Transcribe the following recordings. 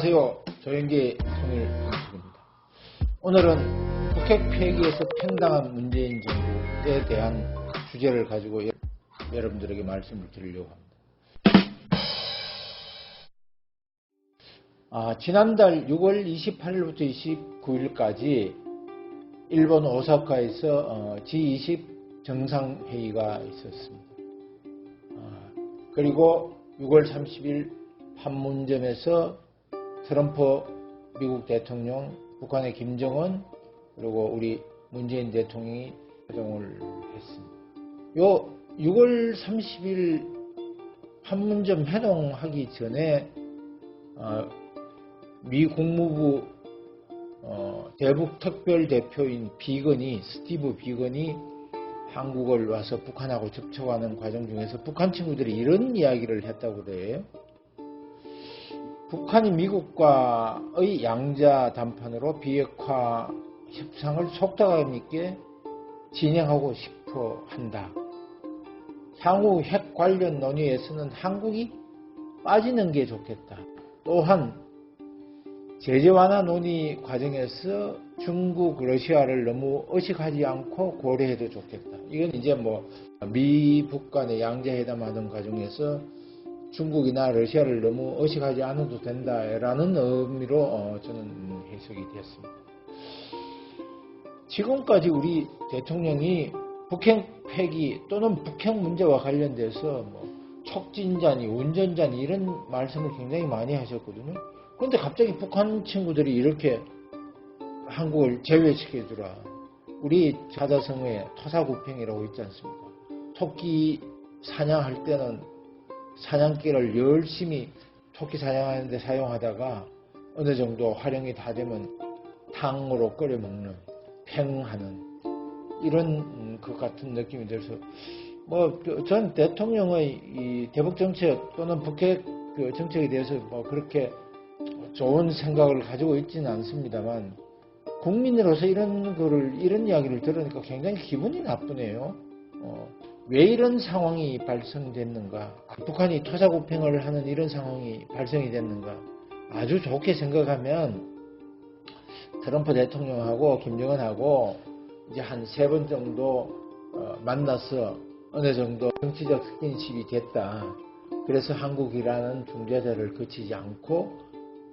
안녕하세요. 조영기 통일방식입니다. 오늘은 북핵 폐기에서 팽당한 문재인 정부에 대한 주제를 가지고 여러분들에게 말씀을 드리려고 합니다. 아, 지난달 6월 28일부터 29일까지 일본 오사카에서 어, G20 정상회의가 있었습니다. 아, 그리고 6월 30일 판문점에서 트럼프 미국 대통령, 북한의 김정은, 그리고 우리 문재인 대통령이 회동을 했습니다. 요 6월 30일 판문점 회동하기 전에 어, 미 국무부 어, 대북 특별 대표인 비건이 스티브 비건이 한국을 와서 북한하고 접촉하는 과정 중에서 북한 친구들이 이런 이야기를 했다고 그래요. 북한이 미국과의 양자 담판으로 비핵화 협상을 속도감 있게 진행하고 싶어 한다. 향후 핵 관련 논의에서는 한국이 빠지는 게 좋겠다. 또한 제재 완화 논의 과정에서 중국, 러시아를 너무 의식하지 않고 고려해도 좋겠다. 이건 이제 뭐 미북 간의 양자회담 하던 과정에서 중국이나 러시아를 너무 의식하지 않아도 된다라는 의미로 어, 저는 해석이 되었습니다. 지금까지 우리 대통령이 북핵 폐기 또는 북핵 문제와 관련돼서 뭐 촉진자니 운전자니 이런 말씀을 굉장히 많이 하셨거든요. 그런데 갑자기 북한 친구들이 이렇게 한국을 제외시켜주라. 우리 자자성의 토사구팽이라고 있지 않습니까? 토끼 사냥할 때는 사냥기를 열심히 토끼 사냥하는데 사용하다가 어느 정도 활용이 다 되면 탕으로 끓여 먹는 팽하는 이런 것 같은 느낌이 들어서 뭐 전 대통령의 대북 정책 또는 북핵 그 정책에 대해서 뭐 그렇게 좋은 생각을 가지고 있지는 않습니다만 국민으로서 이런 거를 이런 이야기를 들으니까 굉장히 기분이 나쁘네요. 어, 왜 이런 상황이 발생됐는가? 북한이 토사구팽을 하는 이런 상황이 발생이 됐는가? 아주 좋게 생각하면 트럼프 대통령하고 김정은하고 이제 한 세 번 정도 어, 만나서 어느 정도 정치적 스킨십이 됐다. 그래서 한국이라는 중재자를 거치지 않고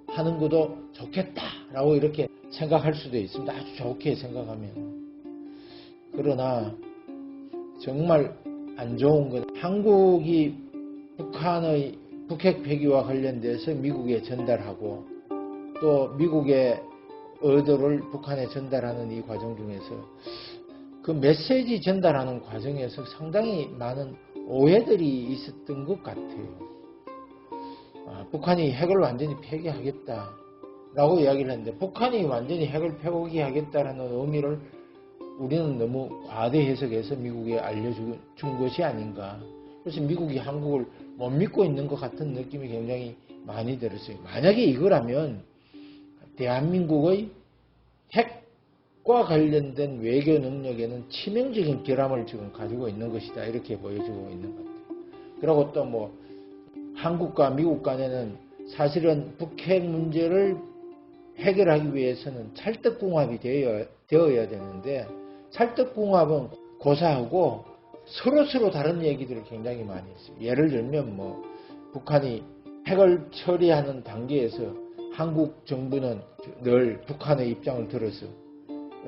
하는 것도 좋겠다라고 이렇게 생각할 수도 있습니다. 아주 좋게 생각하면. 그러나 정말 안 좋은 건 한국이 북한의 북핵 폐기와 관련돼서 미국에 전달하고 또 미국의 의도를 북한에 전달하는 이 과정 중에서 그 메시지 전달하는 과정에서 상당히 많은 오해들이 있었던 것 같아요. 아, 북한이 핵을 완전히 폐기하겠다 라고 이야기를 했는데 북한이 완전히 핵을 폐기하겠다라는 의미를 우리는 너무 과대 해석해서 미국에 알려준 것이 아닌가. 그래서 미국이 한국을 못 믿고 있는 것 같은 느낌이 굉장히 많이 들었어요. 만약에 이거라면 대한민국의 핵과 관련된 외교 능력에는 치명적인 결함을 지금 가지고 있는 것이다. 이렇게 보여주고 있는 것 같아요. 그리고 또 뭐 한국과 미국 간에는 사실은 북핵 문제를 해결하기 위해서는 찰떡궁합이 되어야, 되어야 되는데 찰떡궁합은 고사하고 서로서로 다른 얘기들을 굉장히 많이 했어요. 예를 들면 뭐 북한이 핵을 처리하는 단계에서 한국 정부는 늘 북한의 입장을 들어서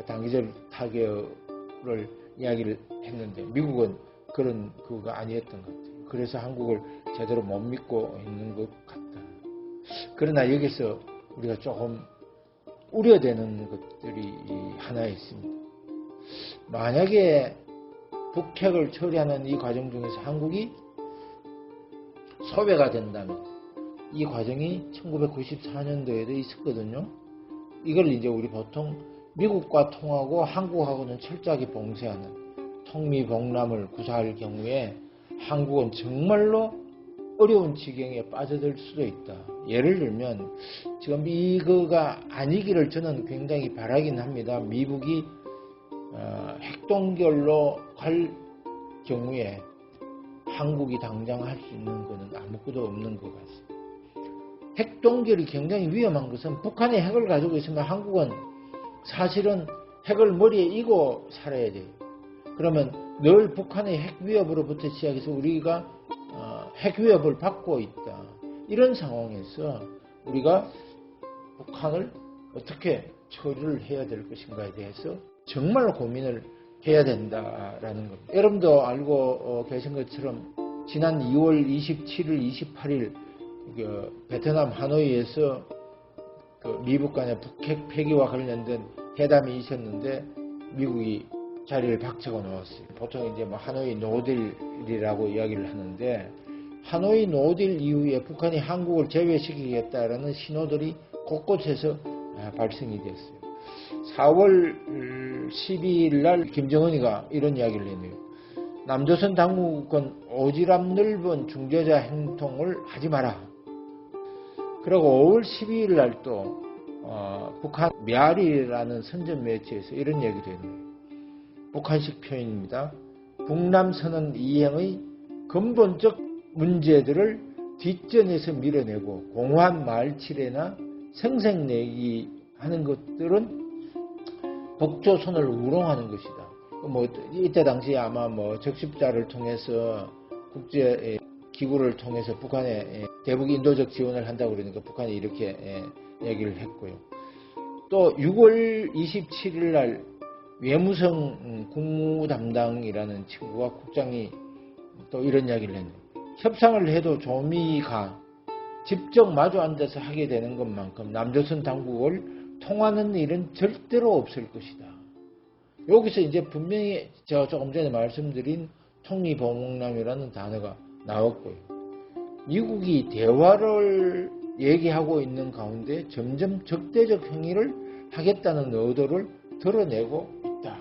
단기적 타결을 이야기를 했는데 미국은 그런 그거가 아니었던 것 같아요. 그래서 한국을 제대로 못 믿고 있는 것 같다. 그러나 여기서 우리가 조금 우려되는 것들이 하나 있습니다. 만약에 북핵을 처리하는 이 과정 중에서 한국이 소외가 된다면 이 과정이 1994년도에도 있었거든요. 이걸 이제 우리 보통 미국과 통하고 한국하고는 철저하게 봉쇄하는 통미봉람을 구사할 경우에 한국은 정말로 어려운 지경에 빠져들 수도 있다. 예를 들면 지금 이거가 아니기를 저는 굉장히 바라긴 합니다. 미국이 어, 핵동결로 갈 경우에 한국이 당장 할 수 있는 것은 아무것도 없는 것 같습니다. 핵 동결이 굉장히 위험한 것은 북한이 핵을 가지고 있으면 한국은 사실은 핵을 머리에 이고 살아야 돼요. 그러면 늘 북한의 핵 위협으로부터 시작해서 우리가 어, 핵 위협을 받고 있다. 이런 상황에서 우리가 북한을 어떻게 처리를 해야 될 것인가에 대해서 정말 고민을 해야 된다라는 겁니다. 여러분도 알고 어, 계신 것처럼 지난 2월 27일, 28일 그 베트남 하노이에서 그 미국 간의 북핵 폐기와 관련된 회담이 있었는데 미국이 자리를 박차고 나왔어요. 보통 이제 뭐 하노이 노딜이라고 이야기를 하는데 하노이 노딜 이후에 북한이 한국을 제외시키겠다라는 신호들이 곳곳에서 아, 발생이 됐어요. 4월 12일 날 김정은이가 이런 이야기를 했네요. 남조선 당국은 오지랖 넓은 중재자 행동을 하지 마라. 그리고 5월 12일 날또 어, 북한 미아리라는 선전 매체에서 이런 얘기도 했네요. 북한식 표현입니다. 북남선언 이행의 근본적 문제들을 뒷전에서 밀어내고 공허한 말칠에나 생색내기 하는 것들은 북조선을 우롱하는 것이다. 뭐 이때 당시에 아마 뭐 적십자를 통해서 국제 기구를 통해서 북한에 대북 인도적 지원을 한다고 그러니까 북한이 이렇게 얘기를 했고요. 또 6월 27일 날 외무성 국무 담당이라는 친구와 국장이 또 이런 이야기를 했네요. 협상을 해도 조미가 직접 마주 앉아서 하게 되는 것만큼 남조선 당국을 통하는 일은 절대로 없을 것이다. 여기서 이제 분명히 제가 조금 전에 말씀드린 통리보목남이라는 단어가 나왔고요. 미국이 대화를 얘기하고 있는 가운데 점점 적대적 행위를 하겠다는 의도를 드러내고 있다.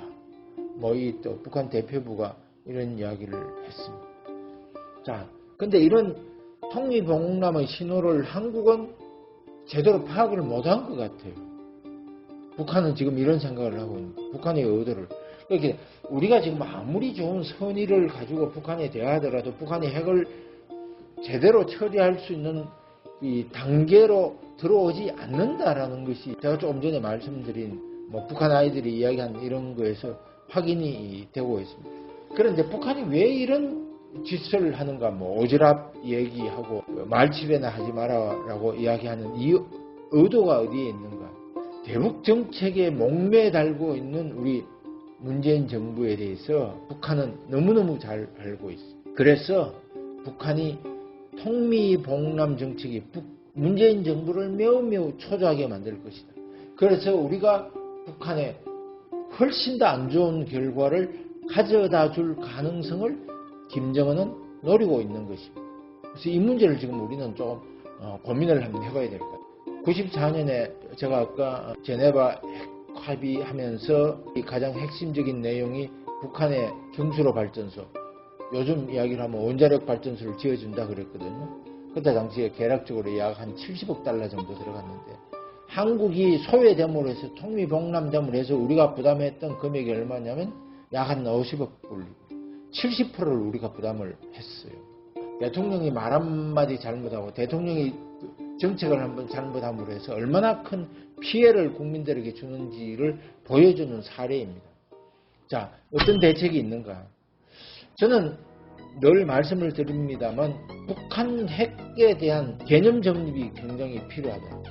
뭐 이 또 북한 대표부가 이런 이야기를 했습니다. 자, 근데 이런 통리봉남의 신호를 한국은 제대로 파악을 못한 것 같아요. 북한은 지금 이런 생각을 하고 있는 북한의 의도를. 이렇게 우리가 지금 아무리 좋은 선의를 가지고 북한에 대하더라도 북한이 핵을 제대로 처리할 수 있는 이 단계로 들어오지 않는다라는 것이 제가 조금 전에 말씀드린 뭐 북한 아이들이 이야기한 이런 거에서 확인이 되고 있습니다. 그런데 북한이 왜 이런 짓을 하는가? 뭐 오지랖 얘기하고 말집에나 하지 마라라고 이야기하는 이 의도가 어디에 있는가 대북 정책에 목매 달고 있는 우리 문재인 정부에 대해서 북한은 너무너무 잘 알고 있습니다. 그래서 북한이 통미봉남 정책이 문재인 정부를 매우 매우 초조하게 만들 것이다. 그래서 우리가 북한에 훨씬 더 안 좋은 결과를 가져다 줄 가능성을 김정은은 노리고 있는 것입니다. 그래서 이 문제를 지금 우리는 좀 어, 고민을 한번 해봐야 될 것 같아요. 94년에 제가 아까 제네바 합의하면서 가장 핵심적인 내용이 북한의 경수로 발전소 요즘 이야기를 하면 원자력 발전소를 지어준다 그랬거든요. 그때 당시에 계략적으로 약 한 70억 달러 정도 들어갔는데 한국이 소외됨으로 해서 통미봉남됨으로 해서 우리가 부담했던 금액이 얼마냐면 약 한 50억 불 70%를 우리가 부담을 했어요. 대통령이 말 한마디 잘못하고 대통령이 정책을 한번 잘못함으로 해서 얼마나 큰 피해를 국민들에게 주는지를 보여주는 사례입니다. 자, 어떤 대책이 있는가? 저는 늘 말씀을 드립니다만 북한 핵에 대한 개념 정립이 굉장히 필요하다.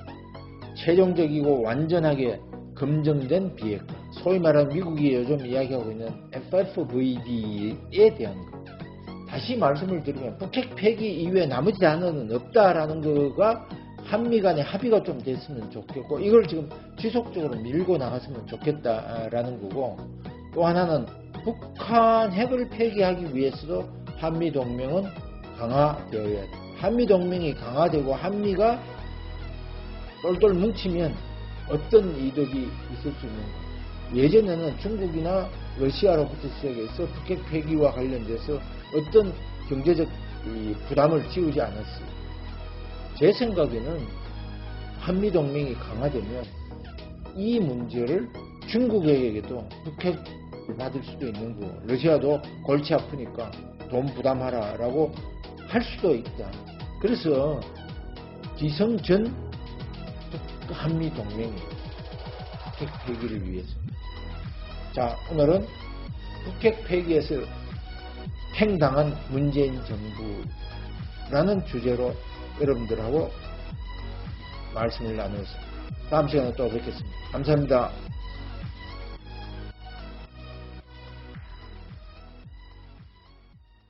최종적이고 완전하게 검증된 비핵화. 소위 말하는 미국이 요즘 이야기하고 있는 FFVD에 대한 것. 다시 말씀을 드리면 북핵 폐기 이외에 나머지 단어는 없다라는 거가 한미 간의 합의가 좀 됐으면 좋겠고 이걸 지금 지속적으로 밀고 나갔으면 좋겠다라는 거고 또 하나는 북한 핵을 폐기하기 위해서도 한미 동맹은 강화되어야 돼. 한미 동맹이 강화되고 한미가 똘똘 뭉치면 어떤 이득이 있을 수 있는 가? 예전에는 중국이나 러시아로부터 시작해서 북핵 폐기와 관련돼서 어떤 경제적 부담을 지우지 않았어요. 제 생각에는 한미 동맹이 강화되면 이 문제를 중국에게도 북핵 받을 수도 있는 거고 러시아도 골치 아프니까 돈 부담하라 라고 할 수도 있다. 그래서 기성 전 한미 동맹이에요. 북핵 폐기를 위해서. 자, 오늘은 북핵 폐기에서 팽당한 문재인 정부라는 주제로 여러분들하고 말씀을 나누었습니다. 다음 시간에 또 뵙겠습니다. 감사합니다.